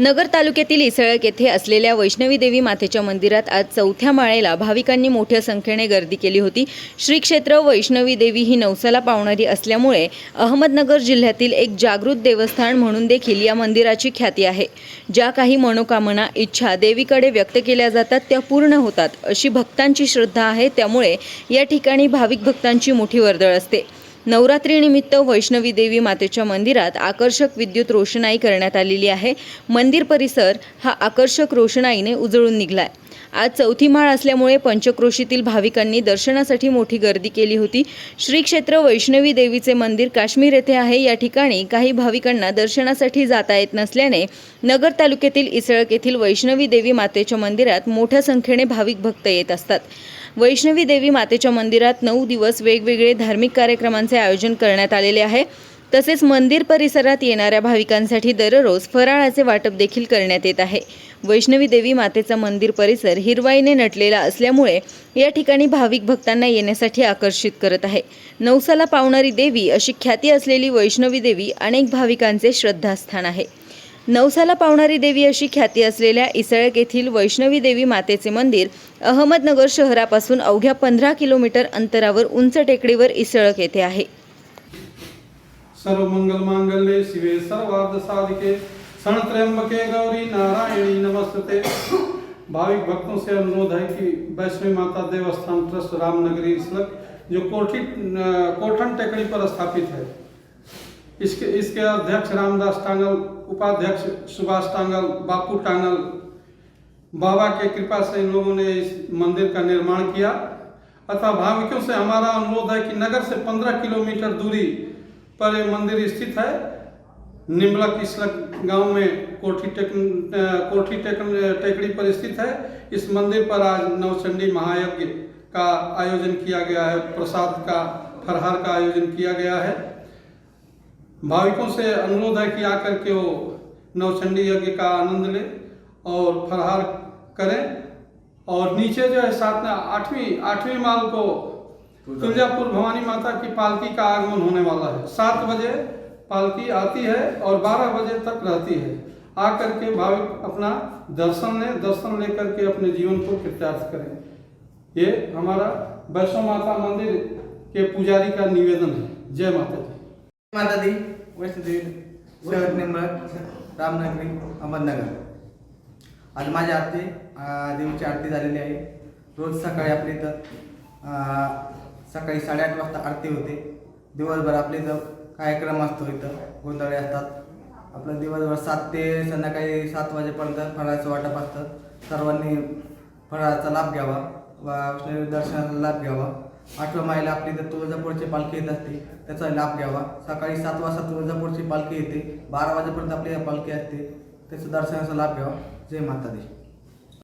नगर तालुक्यातील इसळक येथे असलेल्या वैष्णवी देवी मातेच्या मंदिरात आज चौथ्या माळेला भाविकांनी मोठ्या संख्येने गर्दी केली होती. श्री क्षेत्र वैष्णवी देवी ही नवसाला पावणारी असल्यामुळे अहमदनगर जिल्ह्यातील एक जागृत देवस्थान म्हणून देखील या मंदिराची ख्याती आहे. ज्या काही मनोकामना इच्छा देवीकडे व्यक्त केल्या जातात त्या पूर्ण होतात अशी भक्तांची श्रद्धा आहे. त्यामुळे या ठिकाणी भाविक भक्तांची मोठी वर्दळ असते. नवरात्रीनिमित्त वैष्णवी देवी मातेच्या मंदिरात आकर्षक विद्युत रोषणाई करण्यात आलेली आहे. मंदिर परिसर हा आकर्षक रोषणाईने उजळून निघलाय. आज चौथी माळ असल्यामुळे पंचक्रोशीतील भाविकांनी दर्शनासाठी मोठी गर्दी केली होती. श्री क्षेत्र वैष्णवी देवीचे मंदिर काश्मीर येथे आहे. या ठिकाणी काही भाविकांना दर्शनासाठी जाता येत नसल्याने नगर तालुक्यातील इसळक येथील वैष्णवी देवी मातेच्या मंदिरात मोठ्या संख्येने भाविक भक्त येत असतात. वैष्णवी देवी मातेच्या मंदिरात नऊ दिवस वेगवेगळे धार्मिक कार्यक्रमांचे आयोजन करण्यात आलेले आहे. तसेच मंदिर परिसरात येणाऱ्या भाविकांसाठी दररोज फराळाचे वाटप देखील करण्यात येत आहे. वैष्णवी देवी मातेचा मंदिर परिसर हिरवाईने नटलेला असल्यामुळे या ठिकाणी भाविक भक्तांना येण्यासाठी आकर्षित करत आहे. नवसाला पावणारी देवी अशी ख्याती असलेली वैष्णवी देवी अनेक भाविकांचे श्रद्धास्थान आहे. नवसाला पावणारी देवी अशी ख्याती असलेल्या इसळक येथील वैष्णवी देवी मातेचे मंदिर अहमदनगर शहरापासून अवघ्या पंधरा किलोमीटर अंतरावर उंच टेकडीवर इसळक येथे आहे. सर्व मंगल मांगल्ये शिवे सर्वार्थ साधिके त्र्यंबके गौरी नारायणी नमस्ते भाविक भक्तों से अनुरोध है कि वैष्णवी माता देवस्थान ट्रस्ट रामनगरी इसलक जो कोठी कोठन टेकड़ी पर स्थापित है। इसके इसके अध्यक्ष रामदास टांगल, उपाध्यक्ष सुभाष टांगल, बापू टांगल, बाबा के कृपा से इन लोगों ने इस मंदिर का निर्माण किया। अतः भाविकों से हमारा अनुरोध है कि नगर से 15 किलोमीटर दूरी पर ये मंदिर स्थित है। निमलक इसलक गाँव में कोठी टेक कोठी टेक टेकड़ी पर स्थित है। इस मंदिर पर आज नवचंडी महायज्ञ का आयोजन किया गया है। प्रसाद का, फरहार का आयोजन किया गया है। भाविकों से अनुरोध है कि आकर के वो नवचंडी यज्ञ का आनंद लें और फरहार करें। और नीचे जो है साथ में आठवीं आठवीं माल को तुलजापुर भवानी माता की पालकी का आगमन होने वाला है। सात बजे पालकी आती है और बारह बजे तक रहती है। आकर के भाविक अपना दर्शन लें, दर्शन लेकर के अपने जीवन को कृत्यार्थ करें। ये हमारा वैष्णो माता मंदिर के पुजारी का निवेदन है। जय माता दी। माता दी वैष्णोदेवी शहर निंबळ रामनगरी, अहमदनगर। आज माझी आरती देवीची आरती झालेली आहे. रोज सकाळी आपल्या इथं सकाळी साडेआठ वाजता आरती होते. दिवसभर आपले इथं कार्यक्रम असतो इथं. गोंधळे असतात. आपलं दिवसभर सात ते संध्याकाळी सात वाजेपर्यंत फराळाचं वाटप असतं. सर्वांनी फराळाचा लाभ घ्यावा व वैष्णवी दर्शनाचा लाभ घ्यावा. आठव्या माईला आपली इथं तुळजापूरची पालखी येत असते. त्याचा लाभ घ्यावा. सकाळी सात वाजता तुळजापूरची पालखी येते. बारा वाजेपर्यंत आपली पालखी असते. त्याचं दर्शनाचा लाभ घ्यावा. जय माता दी.